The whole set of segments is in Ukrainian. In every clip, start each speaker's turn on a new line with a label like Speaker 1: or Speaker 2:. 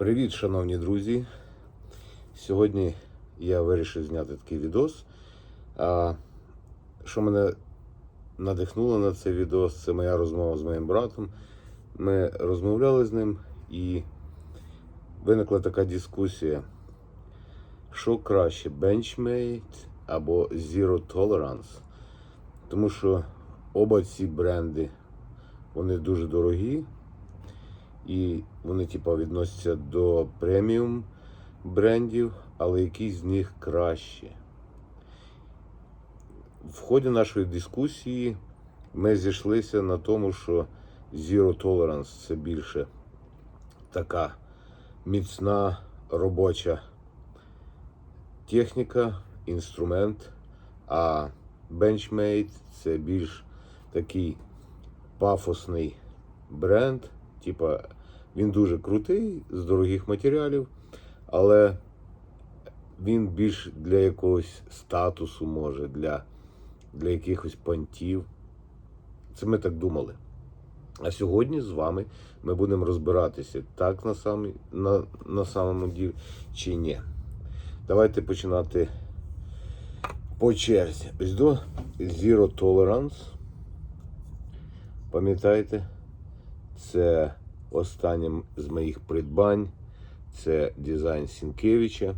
Speaker 1: Привіт, шановні друзі! Сьогодні я вирішив зняти такий відос. А, що мене надихнуло на цей відос, це моя розмова з моїм братом. Ми розмовляли з ним і виникла така дискусія, що краще Benchmade або Zero Tolerance. Тому що оба ці бренди вони дуже дорогі. І вони, типа, відносяться до преміум брендів, але якісь з них кращі. В ході нашої дискусії ми зійшлися на тому, що Zero Tolerance це більше така міцна робоча техніка, інструмент, а Benchmade це більш такий пафосний бренд. Типа, він дуже крутий, з дорогих матеріалів, але він більш для якогось статусу, може, для, для якихось понтів. Це ми так думали. А сьогодні з вами ми будемо розбиратися, так на, самі, на, на самому ділі чи ні. Давайте починати по черзі. Ось до Zero Tolerance. Пам'ятаєте? Це останнє з моїх придбань. Це дизайн Сінкевича.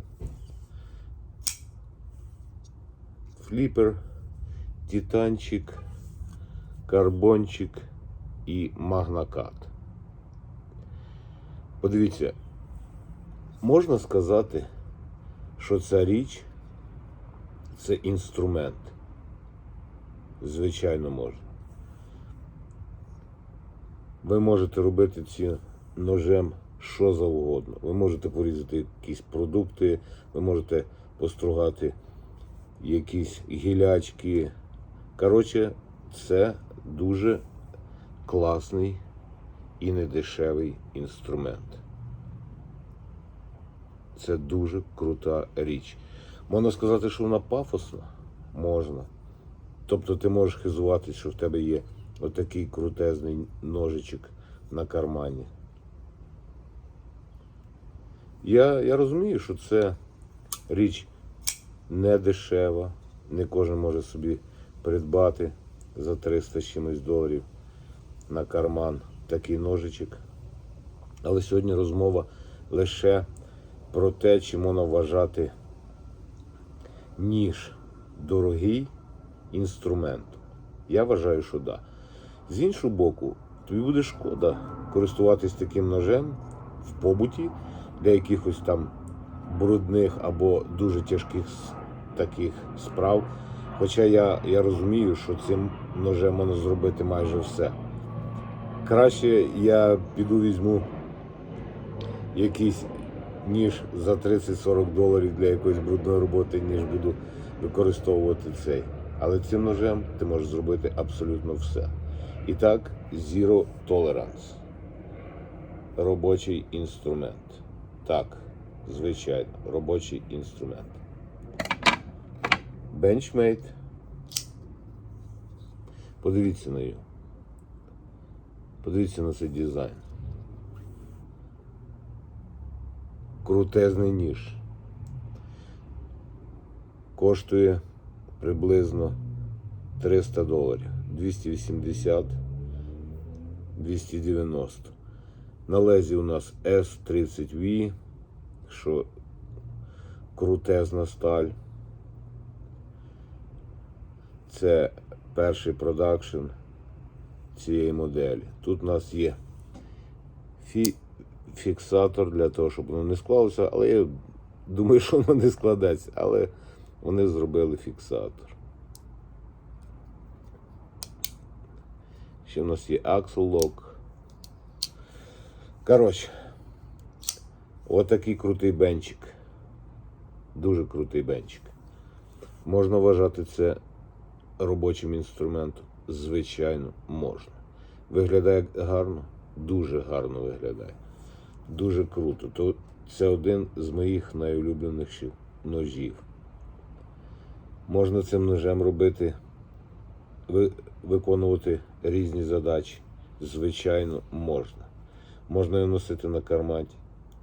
Speaker 1: Фліпер, титанчик, карбончик і магнакат. Подивіться, можна сказати, що ця річ це інструмент. Звичайно, можна. Ви можете робити ці ножем що завгодно. Ви можете порізати якісь продукти, ви можете постругати якісь гілячки. Коротше, це дуже класний і недешевий інструмент. Це дуже крута річ. Можна сказати, що вона пафосна? Можна. Тобто ти можеш хизуватись, що в тебе є отакий крутезний ножичок на кармані. Я, я розумію, що це річ не дешева, не кожен може собі придбати за 300 чимось доларів на карман такий ножичок. Але сьогодні розмова лише про те, чи можна вважати ніж дорогий інструмент. Я вважаю, що так. Да. З іншого боку, тобі буде шкода користуватись таким ножем в побуті для якихось там брудних або дуже тяжких таких справ. Хоча я, я розумію, що цим ножем можна зробити майже все. Краще я піду візьму якийсь ніж за 30-40 доларів для якоїсь брудної роботи, ніж буду використовувати цей. Але цим ножем ти можеш зробити абсолютно все. І так, Zero Tolerance. Робочий інструмент. Так, звичайно, робочий інструмент. Benchmade. Подивіться на його. Подивіться на цей дизайн. Крутезний ніж. Коштує приблизно 300 доларів. 280, 290. На лезі у нас S30V, що крутезна сталь. Це перший продакшн цієї моделі. Тут у нас є фі фіксатор для того, щоб воно не склалося, але я думаю, що воно не складеться, але вони зробили фіксатор. Ще в нас є Axle Lock. Коротше, отакий крутий бенчик. Дуже крутий бенчик. Можна вважати це робочим інструментом. Звичайно, можна. Виглядає гарно, дуже гарно виглядає. Дуже круто. То це один з моїх найулюбленіших ножів. Можна цим ножем робити, виконувати різні задачі. Звичайно, можна. Можна його носити на карматі,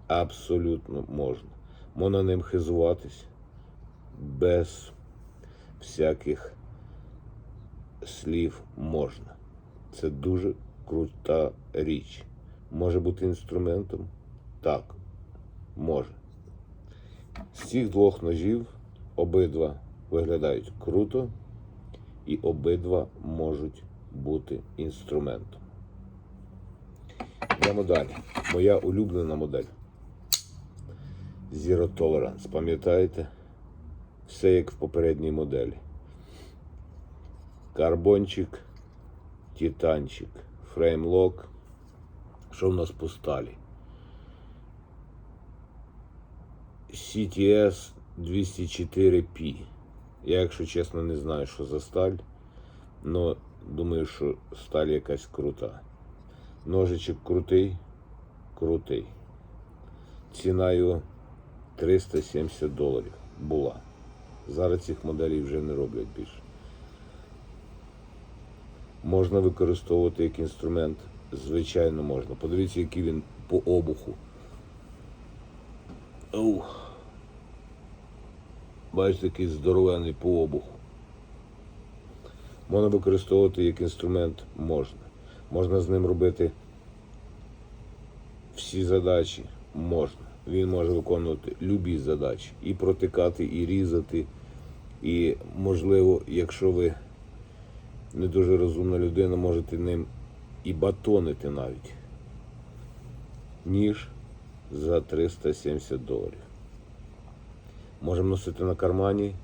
Speaker 1: Абсолютно можна. Можна ним хизуватись без всяких слів можна. Це дуже крута річ. Може бути інструментом? Так, може. З цих двох ножів обидва виглядають круто і обидва можуть бути інструментом. Йдемо далі. Моя улюблена модель. Zero Tolerance. Пам'ятаєте? Все як в попередній моделі. Карбончик, титанчик, фреймлок. Що в нас по сталі? CTS 204P. Я, якщо чесно, не знаю, що за сталь, але думаю, що сталь якась крута. Ножичок крутий, крутий. Ціна його 370 доларів була. Зараз цих моделей вже не роблять більше. Можна використовувати як інструмент. Звичайно, можна. Подивіться, який він по обуху. Оу. Бачите, який здоровений по обуху. Можна використовувати як інструмент можна. Можна з ним робити всі задачі можна. Він може виконувати любі задачі. І протикати, і різати. І, можливо, якщо ви не дуже розумна людина, можете ним і батонити навіть. Ніж за 370 доларів. Можемо носити на кармані,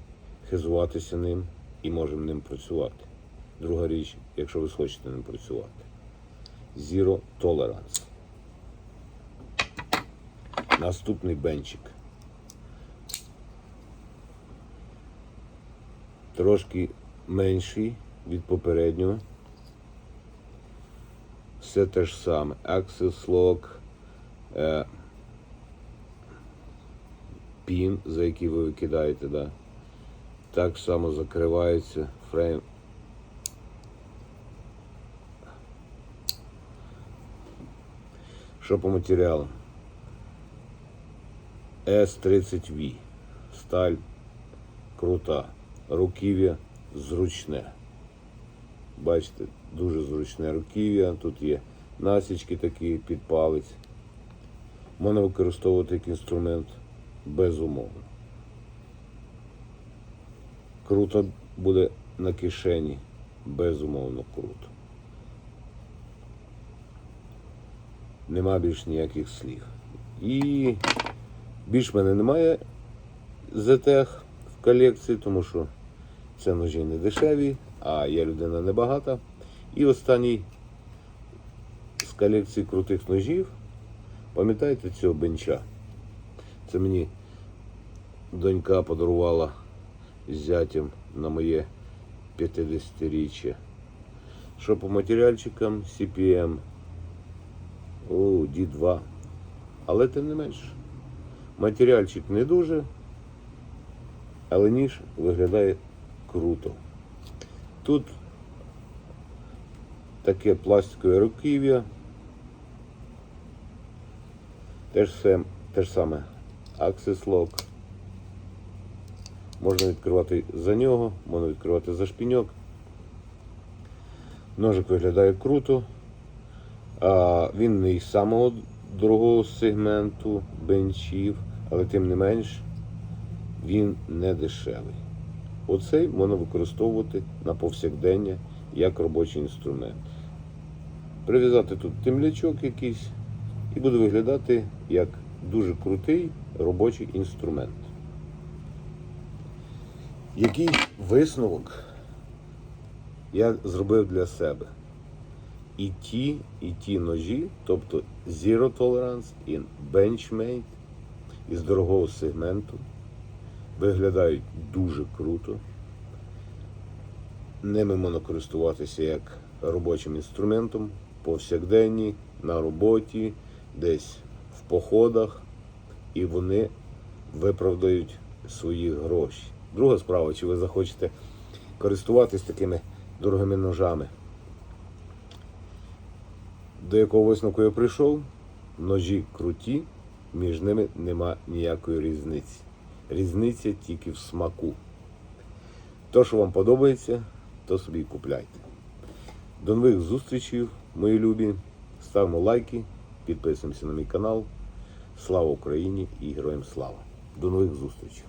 Speaker 1: хизуватися ним і можемо ним працювати. Друга річ, якщо ви хочете ним працювати. Zero Tolerance. Наступний бенчик. Трошки менший від попереднього. Все те ж саме. Access Lock, е, пін, за який ви викидаєте, да. так само закривається фрейм. Що по матеріалам? С-30В. Сталь крута. Руків'я зручне. Бачите, дуже зручне руків'я. Тут є насічки такі під палець. Можна використовувати як інструмент безумовно. Круто буде на кишені. Безумовно круто. Нема більш ніяких слів. І більш мене немає ZTEG в колекції, тому що це ножі не дешеві, а я людина небагата. І останній з колекції крутих ножів. Пам'ятаєте цього бенча? Це мені донька подарувала з на моє 50-річчя. Що по матеріальчикам CPM? О, D2. Але тим не менш, матеріальчик не дуже, але ніж виглядає круто. Тут таке пластикове руків'я. Те ж, сам, те ж саме Access Lock. Можна відкривати за нього, можна відкривати за шпіньок. Ножик виглядає круто. А, Він не із самого дорогого сегменту бенчів, але тим не менш він не дешевий. Оцей можна використовувати на повсякдення як робочий інструмент. Прив'язати тут темлячок якийсь і буде виглядати як дуже крутий робочий інструмент. Який висновок я зробив для себе? І ті, і ті ножі, тобто Zero Tolerance і Benchmade із дорогого сегменту, виглядають дуже круто. Ними можна користуватися як робочим інструментом повсякденні, на роботі, десь в походах, і вони виправдають свої гроші. Друга справа, чи ви захочете користуватись такими дорогими ножами. До якого висновку я прийшов? Ножі круті, між ними нема ніякої різниці. Різниця тільки в смаку. То, що вам подобається, то собі купляйте. До нових зустрічей, мої любі. Ставимо лайки, підписуємося на мій канал. Слава Україні і героям слава! До нових зустрічей!